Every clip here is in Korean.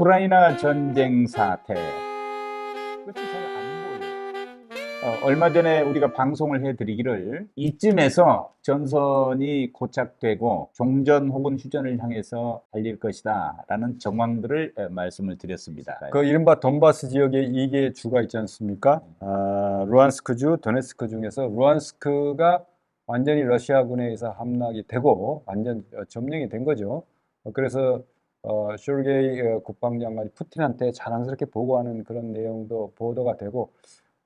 우크라이나 전쟁 사태. 그것이 잘 안 보여요. 어, 얼마 전에 우리가 방송을 해드리기를 이쯤에서 전선이 고착되고 종전 혹은 휴전을 향해서 달릴 것이다 라는 정황들을 에, 말씀을 드렸습니다. 그 이른바 돈바스 지역에 이게 주가 있지 않습니까? 아, 루안스크주, 도네스크 중에서 루안스크가 완전히 러시아군에 의해서 함락이 되고 완전 어, 점령이 된 거죠. 어, 그래서 어, 숄게이 어, 국방장관이 푸틴한테 자랑스럽게 보고하는 그런 내용도 보도가 되고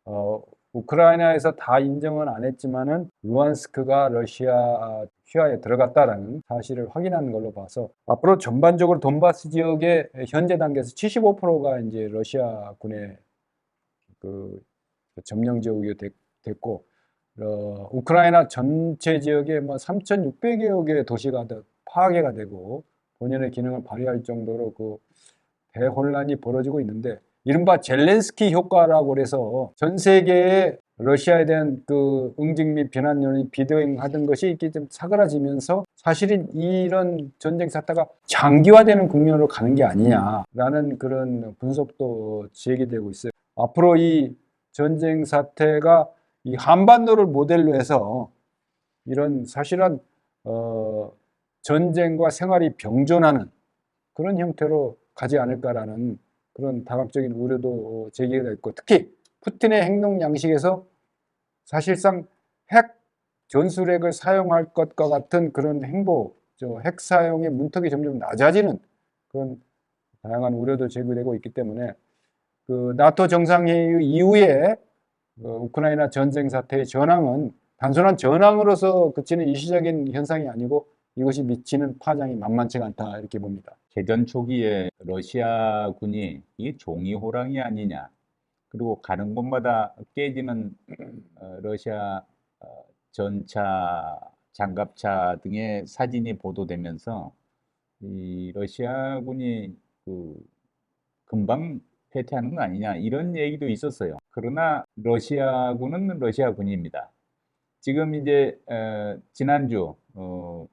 어, 우크라이나에서 다 인정은 안 했지만은 루안스크가 러시아 휘하에 들어갔다라는 사실을 확인한 걸로 봐서 앞으로 전반적으로 돈바스 지역의 현재 단계에서 75%가 이제 러시아군의 그 점령 지역이 됐- 됐고 어, 우크라이나 전체 지역에 뭐 3,600여 개의 도시가 다 파괴가 되고 본연의 기능을 발휘할 정도로 그 대혼란이 벌어지고 있는데 이른바 젤렌스키 효과라고 그래서 전 세계에 러시아에 대한 그 응징 및 비난 여론이 비대응하던 것이 이렇게 좀 사그라지면서 사실은 이런 전쟁 사태가 장기화되는 국면으로 가는 게 아니냐라는 그런 분석도 제기되고 있어요. 앞으로 이 전쟁 사태가 이 한반도를 모델로 해서 이런 사실은 어, 전쟁과 생활이 병존하는 그런 형태로 가지 않을까라는 그런 다각적인 우려도 제기가 됐고 특히 푸틴의 행동 양식에서 사실상 핵 전술핵을 사용할 것과 같은 그런 행보, 저핵 사용의 문턱이 점점 낮아지는 그런 다양한 우려도 제기되고 있기 때문에 그 나토 정상회의 이후에 어, 우크라이나 전쟁 사태의 전황은 단순한 전황으로서 그치는 일시적인 현상이 아니고 이것이 미치는 파장이 만만치가 않다 이렇게 봅니다. 개전 초기에 러시아군이 이 종이 호랑이 아니냐 그리고 가는 곳마다 깨지는 어, 러시아 어, 전차, 장갑차 등의 사진이 보도되면서 이 러시아군이 그 금방 패퇴하는 거 아니냐 이런 얘기도 있었어요. 그러나 러시아군은 러시아군입니다. 지금 이제 어, 지난주 어,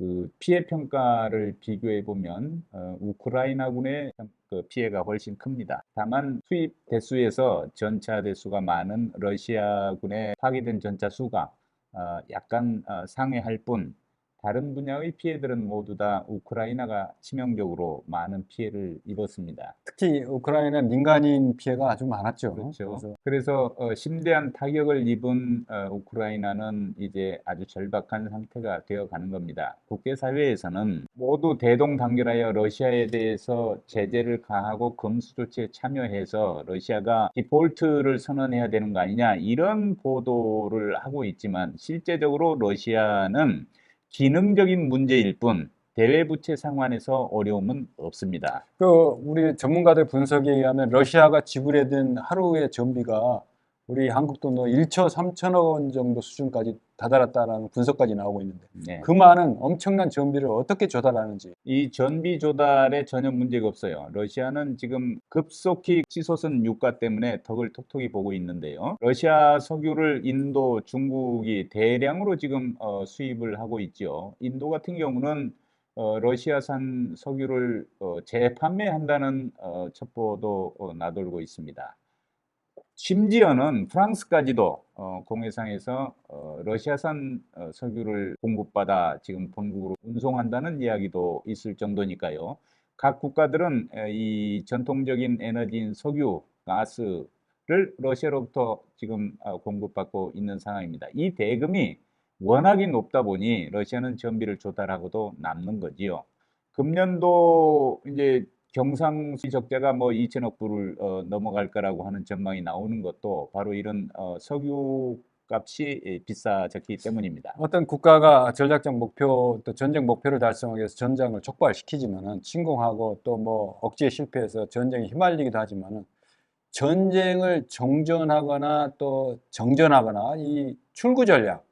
그 피해 평가를 비교해 보면 어, 우크라이나군의 평- 그 피해가 훨씬 큽니다. 다만 수입 대수에서 전차 대수가 많은 러시아군의 파괴된 전차 수가 어, 약간 어, 상회할 뿐 다른 분야의 피해들은 모두 다 우크라이나가 치명적으로 많은 피해를 입었습니다. 특히 우크라이나 민간인 피해가 아주 많았죠. 그렇죠. 그래서 그래서 어, 심대한 타격을 입은 어, 우크라이나는 이제 아주 절박한 상태가 되어 가는 겁니다. 국제사회에서는 모두 대동단결하여 러시아에 대해서 제재를 가하고 금수 조치에 참여해서 러시아가 디폴트를 선언해야 되는 거 아니냐 이런 보도를 하고 있지만 실제적으로 러시아는 기능적인 문제일 뿐 대외 부채 상환에서 어려움은 없습니다. 그 우리 전문가들 분석에 의하면 러시아가 지불해둔 하루의 전비가 우리 한국 돈으로 1조 3천억 원 정도 수준까지 다다랐다라는 분석까지 나오고 있는데 네. 그 많은 엄청난 전비를 어떻게 조달하는지 이 전비 조달에 전혀 문제가 없어요. 러시아는 지금 급속히 치솟은 유가 때문에 덕을 톡톡히 보고 있는데요. 러시아 석유를 인도, 중국이 대량으로 지금 어, 수입을 하고 있죠. 인도 같은 경우는 어, 러시아산 석유를 어, 재판매한다는 어, 첩보도 어, 나돌고 있습니다. 심지어는 프랑스까지도 어, 공해상에서 어, 러시아산 어, 석유를 공급받아 지금 본국으로 운송한다는 이야기도 있을 정도니까요. 각 국가들은 에, 이 전통적인 에너지인 석유, 가스를 러시아로부터 지금 어, 공급받고 있는 상황입니다. 이 대금이 워낙에 높다 보니 러시아는 전비를 조달하고도 남는 거지요. 금년도 이제 경상수지 적자가 뭐 2천억 불을 어, 넘어갈 거라고 하는 전망이 나오는 것도 바로 이런 어, 석유 값이 예, 비싸졌기 때문입니다. 어떤 국가가 전략적 목표 또 전쟁 목표를 달성하기 위해서 전장을 촉발시키지만은 침공하고 또 뭐 억지에 실패해서 전쟁에 휘말리기도 하지만은 전쟁을 정전하거나 또 정전하거나 이 출구 전략 이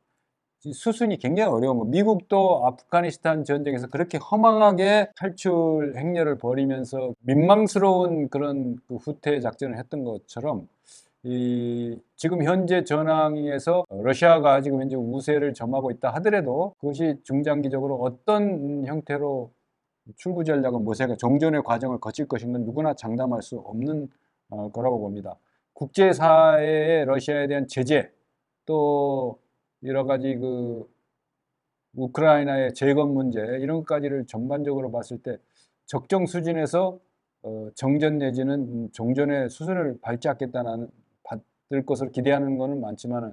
수순이 굉장히 어려운 거. 미국도 아프가니스탄 전쟁에서 그렇게 허망하게 탈출 행렬을 벌이면서 민망스러운 그런 그 후퇴 작전을 했던 것처럼 이 지금 현재 전황에서 러시아가 지금 현재 우세를 점하고 있다 하더라도 그것이 중장기적으로 어떤 형태로 출구 전략은 모색의 종전의 과정을 거칠 것인 건 누구나 장담할 수 없는 어, 거라고 봅니다. 국제사회의 러시아에 대한 제재 또 여러 가지 그 우크라이나의 재건 문제 이런 것까지를 전반적으로 봤을 때 적정 수준에서 어, 정전 내지는 음, 종전의 수순을 밟지 않겠다는 받을 것을 기대하는 것은 많지만은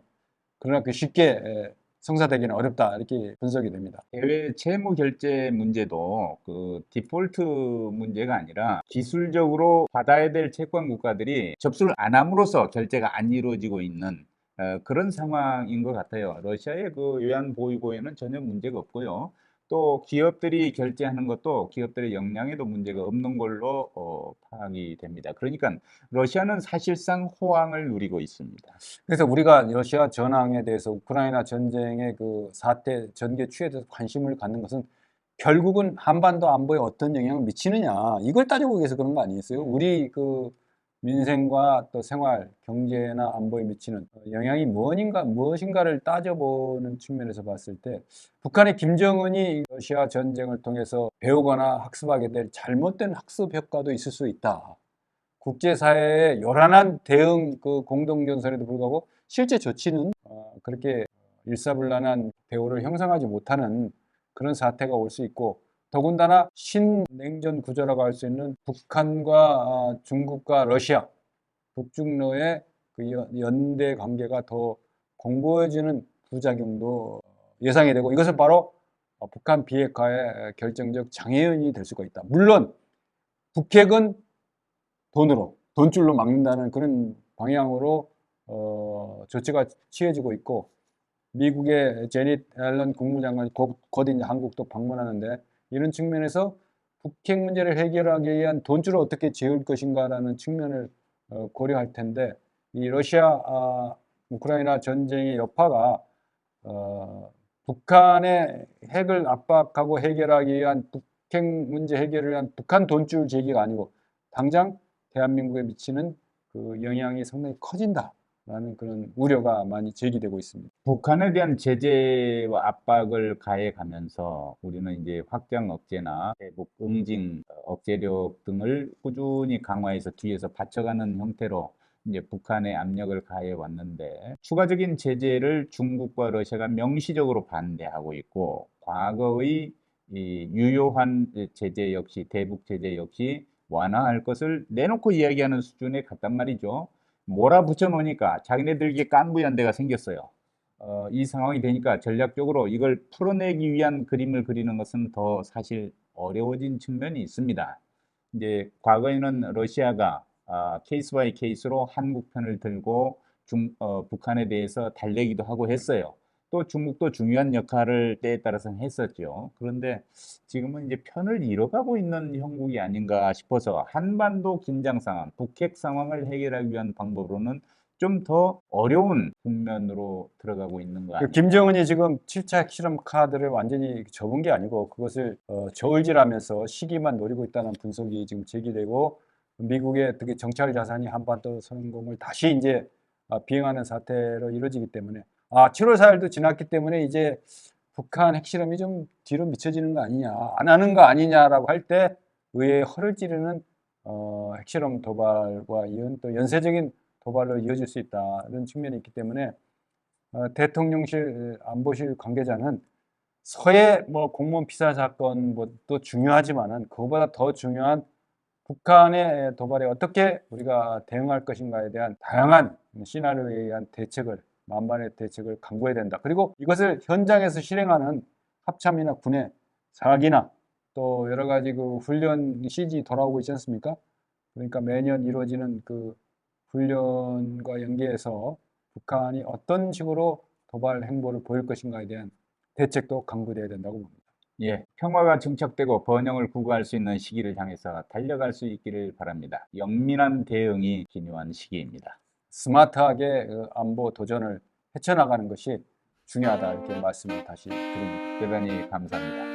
그러나 그 쉽게 에, 성사되기는 어렵다 이렇게 분석이 됩니다. 해외 채무 결제 문제도 그 디폴트 문제가 아니라 기술적으로 받아야 될 채권 국가들이 접수를 안 함으로써 결제가 안 이루어지고 있는 어, 그런 상황인 것 같아요. 러시아의 그 외환 보유고에는 전혀 문제가 없고요. 또 기업들이 결제하는 것도 기업들의 역량에도 문제가 없는 걸로 어, 파악이 됩니다. 그러니까 러시아는 사실상 호황을 누리고 있습니다. 그래서 우리가 러시아 전황에 대해서 우크라이나 전쟁의 그 사태 전개 추이에 대해서 관심을 갖는 것은 결국은 한반도 안보에 어떤 영향을 미치느냐 이걸 따지고 위해서 그런 거 아니겠어요? 우리 그 민생과 또 생활, 경제나 안보에 미치는 영향이 무엇인가, 무엇인가를 따져보는 측면에서 봤을 때 북한의 김정은이 러시아 전쟁을 통해서 배우거나 학습하게 될 잘못된 학습 효과도 있을 수 있다. 국제사회의 요란한 대응 그 공동전선에도 불구하고 실제 조치는 어, 그렇게 일사불란한 배후를 형성하지 못하는 그런 사태가 올 수 있고 더군다나 신냉전 구조라고 할 수 있는 북한과 아, 중국과 러시아 북중러의 그 연- 연대 관계가 더 공고해지는 부작용도 예상이 되고 이것은 바로 어, 북한 비핵화의 결정적 장애인이 될 수가 있다. 물론 북핵은 돈으로 돈줄로 막는다는 그런 방향으로 어, 조치가 취해지고 있고 미국의 제닛 앨런 국무장관이 곧, 곧 이제 한국도 방문하는데 이런 측면에서 북핵 문제를 해결하기 위한 돈줄을 어떻게 재울 것인가라는 측면을 어, 고려할 텐데 이 러시아 아, 우크라이나 전쟁의 여파가 어, 북한의 핵을 압박하고 해결하기 위한 북핵 문제 해결을 위한 북한 돈줄 제기가 아니고 당장 대한민국에 미치는 그 영향이 상당히 커진다 라는 그런 우려가 많이 제기되고 있습니다. 북한에 대한 제재와 압박을 가해가면서 우리는 이제 확장 억제나 대북 응징 어, 억제력 등을 꾸준히 강화해서 뒤에서 받쳐가는 형태로 이제 북한에 압력을 가해 왔는데 추가적인 제재를 중국과 러시아가 명시적으로 반대하고 있고 과거의 이 유효한 제재 역시 대북 제재 역시 완화할 것을 내놓고 이야기하는 수준에 갔단 말이죠. 몰아붙여 놓으니까 자기네들에게 깐부연대가 생겼어요. 어, 이 상황이 되니까 전략적으로 이걸 풀어내기 위한 그림을 그리는 것은 더 사실 어려워진 측면이 있습니다. 이제 과거에는 러시아가 아, 케이스 바이 케이스로 한국 편을 들고 중, 어, 북한에 대해서 달래기도 하고 했어요. 또 중국도 중요한 역할을 때에 따라서는 했었죠. 그런데 지금은 이제 편을 잃어가고 있는 형국이 아닌가 싶어서 한반도 긴장 상황, 북핵 상황을 해결하기 위한 방법으로는 좀 더 어려운 국면으로 들어가고 있는 거그 아니에요? 김정은이 지금 7차 핵실험 카드를 완전히 접은 게 아니고 그것을 어, 저울질하면서 시기만 노리고 있다는 분석이 지금 제기되고 미국의 특히 정찰 자산이 한반도 성공을 다시 이제 아, 비행하는 사태로 이루어지기 때문에 아 7월 4일도 지났기 때문에 이제 북한 핵실험이 좀 뒤로 미쳐지는 거 아니냐 안 하는 거 아니냐라고 할 때 의회의 허를 찌르는 어, 핵실험 도발과 이런 또 연쇄적인 도발로 이어질 수 있다는 측면이 있기 때문에 어, 대통령실 안보실 관계자는 서해 뭐 공무원 피살 사건 것도 중요하지만은 그거보다 더 중요한 북한의 도발에 어떻게 우리가 대응할 것인가에 대한 다양한 시나리오에 의한 대책을 만반의 대책을 강구해야 된다. 그리고 이것을 현장에서 실행하는 합참이나 군의 사기나 또 여러 가지 그 훈련 CG 돌아오고 있지 않습니까? 그러니까 매년 이루어지는 그 훈련과 연계해서 북한이 어떤 식으로 도발 행보를 보일 것인가에 대한 대책도 강구돼야 된다고 봅니다. 예, 평화가 정착되고 번영을 구가할 수 있는 시기를 향해서 달려갈 수 있기를 바랍니다. 영민한 대응이 기묘한 시기입니다. 스마트하게 그 안보 도전을 헤쳐나가는 것이 중요하다 이렇게 말씀을 다시 드립니다. 대단히 감사합니다.